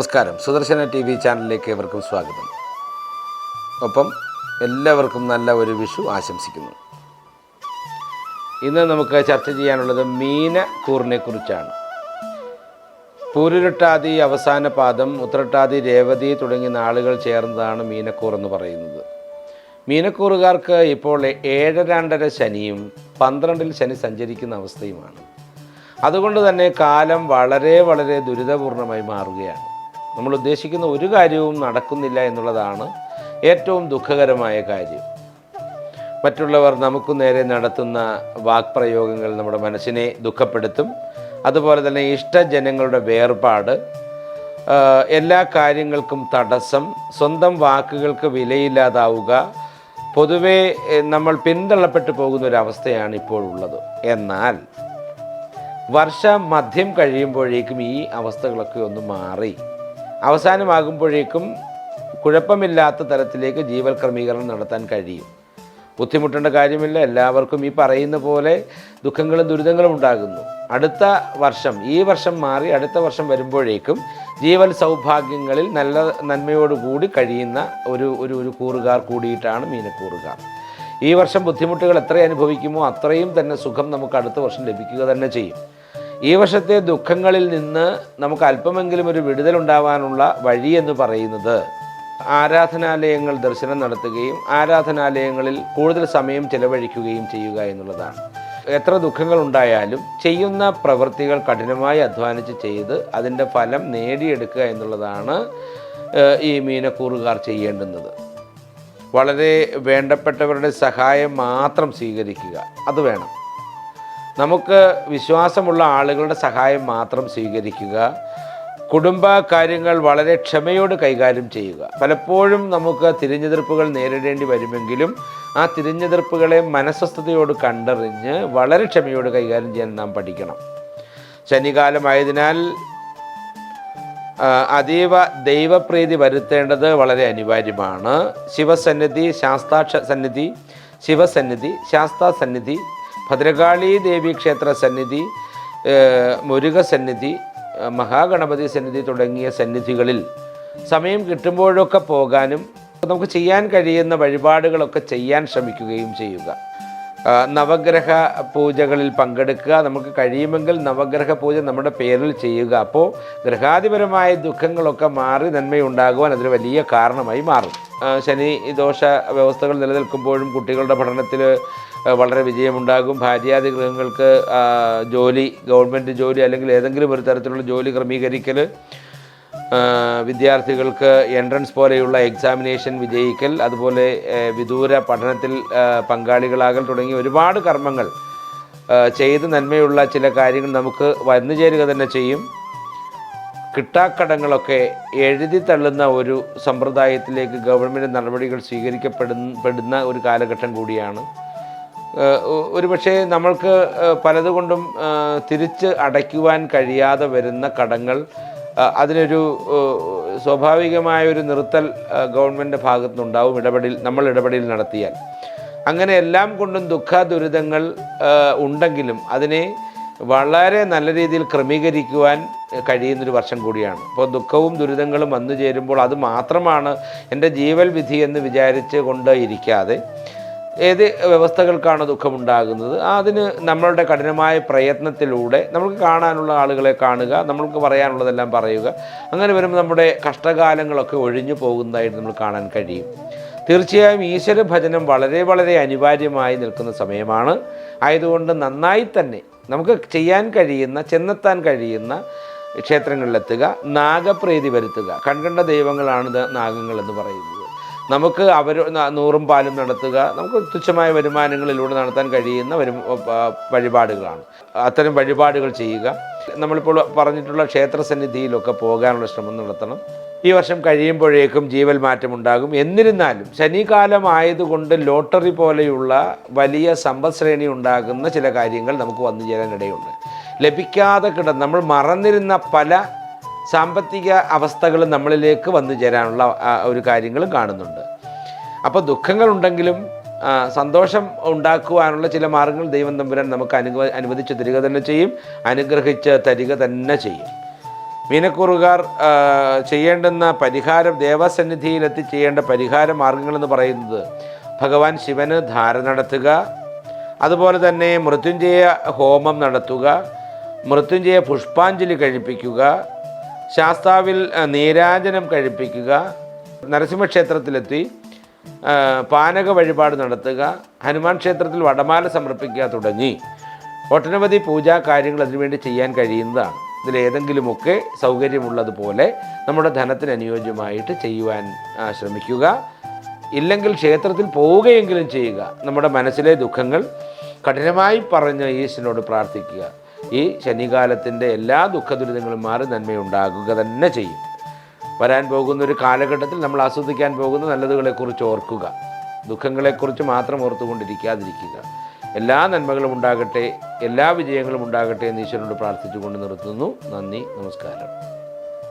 നമസ്കാരം. Sudarshana T V ചാനലിലേക്ക് ഏവർക്കും സ്വാഗതം. ഒപ്പം എല്ലാവർക്കും നല്ല ഒരു വിഷു ആശംസിക്കുന്നു. ഇന്ന് നമുക്ക് ചർച്ച ചെയ്യാനുള്ളത് മീനക്കൂറിനെ കുറിച്ചാണ് പൂരുരുട്ടാതി അവസാന പാദം ഉത്രട്ടാതി രേവതി തുടങ്ങിയ നാളുകൾ ചേർന്നതാണ് മീനക്കൂർ എന്ന് പറയുന്നത്. മീനക്കൂറുകാർക്ക് ഇപ്പോൾ ഏഴരാണ്ടര ശനിയും പന്ത്രണ്ടിൽ ശനി സഞ്ചരിക്കുന്ന അവസ്ഥയുമാണ്. അതുകൊണ്ട് തന്നെ കാലം വളരെ വളരെ ദുരിതപൂർണമായി മാറുകയാണ്. നമ്മൾ ഉദ്ദേശിക്കുന്ന ഒരു കാര്യവും നടക്കുന്നില്ല എന്നുള്ളതാണ് ഏറ്റവും ദുഃഖകരമായ കാര്യം. മറ്റുള്ളവർ നമുക്ക് നേരെ നടത്തുന്ന വാക്പ്രയോഗങ്ങൾ നമ്മുടെ മനസ്സിനെ ദുഃഖപ്പെടുത്തും. അതുപോലെ തന്നെ ഇഷ്ടജനങ്ങളുടെ വേർപാട് എല്ലാ കാര്യങ്ങൾക്കും തടസ്സം സ്വന്തം വാക്കുകൾക്ക് വിലയില്ലാതാവുക പൊതുവേ നമ്മൾ പിന്തള്ളപ്പെട്ടു പോകുന്ന ഒരു അവസ്ഥയാണ് ഇപ്പോൾ ഉള്ളത്. എന്നാൽ വർഷ മധ്യം കഴിയുമ്പോഴേക്കും ഈ അവസ്ഥകളൊക്കെ ഒന്ന് മാറി. അവസാനമാകുമ്പോഴേക്കും കുഴപ്പമില്ലാത്ത തരത്തിലേക്ക് ജീവൽ ക്രമീകരണം നടത്താൻ കഴിയും. ബുദ്ധിമുട്ടേണ്ട കാര്യമില്ല. എല്ലാവർക്കും ഈ പറയുന്ന പോലെ ദുഃഖങ്ങളും ദുരിതങ്ങളും ഉണ്ടാകുന്നു. അടുത്ത വർഷം ഈ വർഷം മാറി അടുത്ത വർഷം വരുമ്പോഴേക്കും ജീവൻ സൗഭാഗ്യങ്ങളിൽ നല്ല നന്മയോടുകൂടി കഴിയുന്ന ഒരു ഒരു ഒരു കൂറുകാർ കൂടിയിട്ടാണ് മീനക്കൂറുകാർ. ഈ വർഷം ബുദ്ധിമുട്ടുകൾ എത്ര അനുഭവിക്കുമോ അത്രയും തന്നെ സുഖം നമുക്ക് അടുത്ത വർഷം ലഭിക്കുക തന്നെ ചെയ്യും. ഈ വർഷത്തെ ദുഃഖങ്ങളിൽ നിന്ന് നമുക്ക് അല്പമെങ്കിലും ഒരു വിടുതലുണ്ടാവാനുള്ള വഴി എന്ന് പറയുന്നത് ആരാധനാലയങ്ങൾ ദർശനം നടത്തുകയും ആരാധനാലയങ്ങളിൽ കൂടുതൽ സമയം ചെലവഴിക്കുകയും ചെയ്യുക എന്നുള്ളതാണ്. എത്ര ദുഃഖങ്ങൾ ഉണ്ടായാലും ചെയ്യുന്ന പ്രവൃത്തികൾ കഠിനമായി അധ്വാനിച്ച് ചെയ്ത് അതിന്റെ ഫലം നേടിയെടുക്കുക എന്നുള്ളതാണ് ഈ മീനക്കൂറുകാർ ചെയ്യേണ്ടുന്നത്. വളരെ വേണ്ടപ്പെട്ടവരുടെ സഹായം മാത്രം സ്വീകരിക്കുക. അത് വേണം. നമുക്ക് വിശ്വാസമുള്ള ആളുകളുടെ സഹായം മാത്രം സ്വീകരിക്കുക. കുടുംബ കാര്യങ്ങൾ വളരെ ക്ഷമയോട് കൈകാര്യം ചെയ്യുക. പലപ്പോഴും നമുക്ക് തിരഞ്ഞെടുപ്പുകൾ നേരിടേണ്ടി വരുമെങ്കിലും ആ തിരഞ്ഞെടുപ്പുകളെ മനസ്വസ്ഥതയോട് കണ്ടറിഞ്ഞ് വളരെ ക്ഷമയോട് കൈകാര്യം ചെയ്യാൻ നാം പഠിക്കണം. ശനികാലമായതിനാൽ അതീവ ദൈവപ്രീതി വരുത്തേണ്ടത് വളരെ അനിവാര്യമാണ്. ശിവസന്നിധി ശാസ്താക്ഷ സന്നിധി ശിവസന്നിധി ശാസ്താ സന്നിധി ഭദ്രകാളി ദേവി ക്ഷേത്ര സന്നിധി മുരുക സന്നിധി മഹാഗണപതി സന്നിധി തുടങ്ങിയ സന്നിധികളിൽ സമയം കിട്ടുമ്പോഴൊക്കെ പോകാനും നമുക്ക് ചെയ്യാൻ കഴിയുന്ന വഴിപാടുകളൊക്കെ ചെയ്യാൻ ശ്രമിക്കുകയും ചെയ്യുക. നവഗ്രഹ പൂജകളിൽ പങ്കെടുക്കുക. നമുക്ക് കഴിയുമെങ്കിൽ നവഗ്രഹ പൂജ നമ്മുടെ പേരിൽ ചെയ്യുക. അപ്പോൾ ഗ്രഹാതിപരമായ ദുഃഖങ്ങളൊക്കെ മാറി നന്മയുണ്ടാകുവാൻ അതിന് വലിയ കാരണമായി മാറും. ശനി ദോഷ വ്യവസ്ഥകൾ നിലനിൽക്കുമ്പോഴും കുട്ടികളുടെ പഠനത്തിൽ വളരെ വിജയമുണ്ടാകും. ഭാര്യാദി ഗൃഹങ്ങൾക്ക് ജോലി ഗവൺമെന്റ് ജോലി അല്ലെങ്കിൽ ഏതെങ്കിലും ഒരു തരത്തിലുള്ള ജോലി ക്രമീകരിക്കൽ വിദ്യാർത്ഥികൾക്ക് എൻട്രൻസ് പോലെയുള്ള എക്സാമിനേഷൻ വിജയിക്കൽ അതുപോലെ വിദൂര പഠനത്തിൽ പങ്കാളികളാകൽ തുടങ്ങിയ ഒരുപാട് കർമ്മങ്ങൾ ചെയ്ത് നന്മയുള്ള ചില കാര്യങ്ങൾ നമുക്ക് വന്നു ചേരുക തന്നെ ചെയ്യും. കിട്ടാക്കടങ്ങളൊക്കെ എഴുതി തള്ളുന്ന ഒരു സമ്പ്രദായത്തിലേക്ക് ഗവൺമെന്റ് നടപടികൾ സ്വീകരിക്കപ്പെടുന്ന ഒരു കാലഘട്ടം കൂടിയാണ്. ഒരുപക്ഷേ നമ്മൾക്ക് പലതുകൊണ്ടും തിരിച്ച് അടയ്ക്കുവാൻ കഴിയാതെ വരുന്ന കടങ്ങൾ അതിനൊരു സ്വാഭാവികമായ ഒരു നിർത്തൽ ഗവൺമെന്റ് ഭാഗത്തുനിന്നുണ്ടാവും ഇടപെടൽ നമ്മൾ ഇടപെടൽ നടത്തിയാൽ. അങ്ങനെ എല്ലാം കൊണ്ടും ദുഃഖ ദുരിതങ്ങൾ ഉണ്ടെങ്കിലും അതിനെ വളരെ നല്ല രീതിയിൽ ക്രമീകരിക്കുവാൻ കഴിയുന്നൊരു വർഷം കൂടിയാണ്. അപ്പോൾ ദുഃഖവും ദുരിതങ്ങളും വന്നു ചേരുമ്പോൾ അത് മാത്രമാണ് എന്റെ ജീവൽ വിധി എന്ന് വിചാരിച്ച് കൊണ്ട് ഇരിക്കാതെ ഏത് വ്യവസ്ഥകൾക്കാണ് ദുഃഖമുണ്ടാകുന്നത്? അതിന് നമ്മളുടെ കഠിനമായ പ്രയത്നത്തിലൂടെ നമുക്ക് കാണാനുള്ള ആളുകളെ കാണുക നമ്മൾക്ക് പറയാനുള്ളതെല്ലാം പറയുക. അങ്ങനെ വരുമ്പോൾ നമ്മുടെ കഷ്ടകാലങ്ങളൊക്കെ ഒഴിഞ്ഞു പോകുന്നതായിട്ട് നമ്മൾ കാണാൻ കഴിയും. തീർച്ചയായും ഈശ്വര ഭജനം വളരെ വളരെ അനിവാര്യമായി നിൽക്കുന്ന സമയമാണ്. ആയതുകൊണ്ട് നന്നായി തന്നെ നമുക്ക് ചെയ്യാൻ കഴിയുന്ന ചെന്നെത്താൻ കഴിയുന്ന ക്ഷേത്രങ്ങളിലെത്തുക നാഗപ്രീതി വരുത്തുക. കൺകണ്ട ദൈവങ്ങളാണ് നാഗങ്ങൾ എന്ന് പറയുന്നത്. നമുക്ക് അവർ നൂറും പാലും നടത്തുക. നമുക്ക് തുച്ഛമായ വരുമാനങ്ങളിലൂടെ നടത്താൻ കഴിയുന്ന വരും വഴിപാടുകളാണ്. അത്തരം വഴിപാടുകൾ ചെയ്യുക. നമ്മളിപ്പോൾ പറഞ്ഞിട്ടുള്ള ക്ഷേത്ര സന്നിധിയിലൊക്കെ പോകാനുള്ള ശ്രമം നടത്തണം. ഈ വർഷം കഴിയുമ്പോഴേക്കും ജീവൽ മാറ്റമുണ്ടാകും. എന്നിരുന്നാലും ശനികാലം ആയതുകൊണ്ട് ലോട്ടറി പോലെയുള്ള വലിയ സമ്പദ്ശ്രേണി ഉണ്ടാകുന്ന ചില കാര്യങ്ങൾ നമുക്ക് വന്നു ചേരാനിടയുണ്ട്. ലഭിക്കാതെ കിട നമ്മൾ മറന്നിരുന്ന പല സാമ്പത്തിക അവസ്ഥകൾ നമ്മളിലേക്ക് വന്നു ചേരാനുള്ള ഒരു കാര്യങ്ങളും കാണുന്നുണ്ട്. അപ്പോൾ ദുഃഖങ്ങളുണ്ടെങ്കിലും സന്തോഷം ഉണ്ടാക്കുവാനുള്ള ചില മാർഗങ്ങൾ ദൈവം തമ്പുരാൻ നമുക്ക് അനുവ അനുവദിച്ച് തരിക തന്നെ ചെയ്യും അനുഗ്രഹിച്ച് തരിക തന്നെ ചെയ്യും. മീനക്കൂറുകാർ ചെയ്യേണ്ടുന്ന പരിഹാരം ദേവസന്നിധിയിലെത്തി ചെയ്യേണ്ട പരിഹാര മാർഗങ്ങളെന്ന് പറയുന്നത് ഭഗവാൻ ശിവന് ധാര നടത്തുക അതുപോലെ തന്നെ മൃത്യുഞ്ജയ ഹോമം നടത്തുക മൃത്യുഞ്ജയ പുഷ്പാഞ്ജലി കഴിപ്പിക്കുക ശാസ്താവിൽ നീരാജനം കഴിപ്പിക്കുക നരസിംഹക്ഷേത്രത്തിലെത്തി പാനക വഴിപാട് നടത്തുക ഹനുമാൻ ക്ഷേത്രത്തിൽ വടമാല സമർപ്പിക്കുക തുടങ്ങി. ഒട്ടനവധി പൂജാ കാര്യങ്ങൾ അതിനുവേണ്ടി ചെയ്യാൻ കഴിയുന്നതാണ്. ഇതിലേതെങ്കിലുമൊക്കെ സൗകര്യമുള്ളതുപോലെ നമ്മുടെ ധനത്തിന് അനുയോജ്യമായിട്ട് ചെയ്യുവാൻ ശ്രമിക്കുക. ഇല്ലെങ്കിൽ ക്ഷേത്രത്തിൽ പോവുകയെങ്കിലും ചെയ്യുക. നമ്മുടെ മനസ്സിലെ ദുഃഖങ്ങൾ കഠിനമായി പറഞ്ഞ് ഈശ്വരനോട് പ്രാർത്ഥിക്കുക. ഈ ശനികാലത്തിന്റെ എല്ലാ ദുഃഖ ദുരിതങ്ങളും മാറി നന്മയുണ്ടാകുക തന്നെ ചെയ്യും. വരാൻ പോകുന്ന ഒരു കാലഘട്ടത്തിൽ നമ്മൾ ആസ്വദിക്കാൻ പോകുന്ന നല്ലതുകളെക്കുറിച്ച് ഓർക്കുക. ദുഃഖങ്ങളെക്കുറിച്ച് മാത്രം ഓർത്തുകൊണ്ടിരിക്കാതിരിക്കുക. എല്ലാ നന്മകളും ഉണ്ടാകട്ടെ എല്ലാ വിജയങ്ങളും ഉണ്ടാകട്ടെ എന്ന് ഈശ്വരനോട് പ്രാർത്ഥിച്ചുകൊണ്ട് നിർത്തുന്നു. നന്ദി നമസ്കാരം.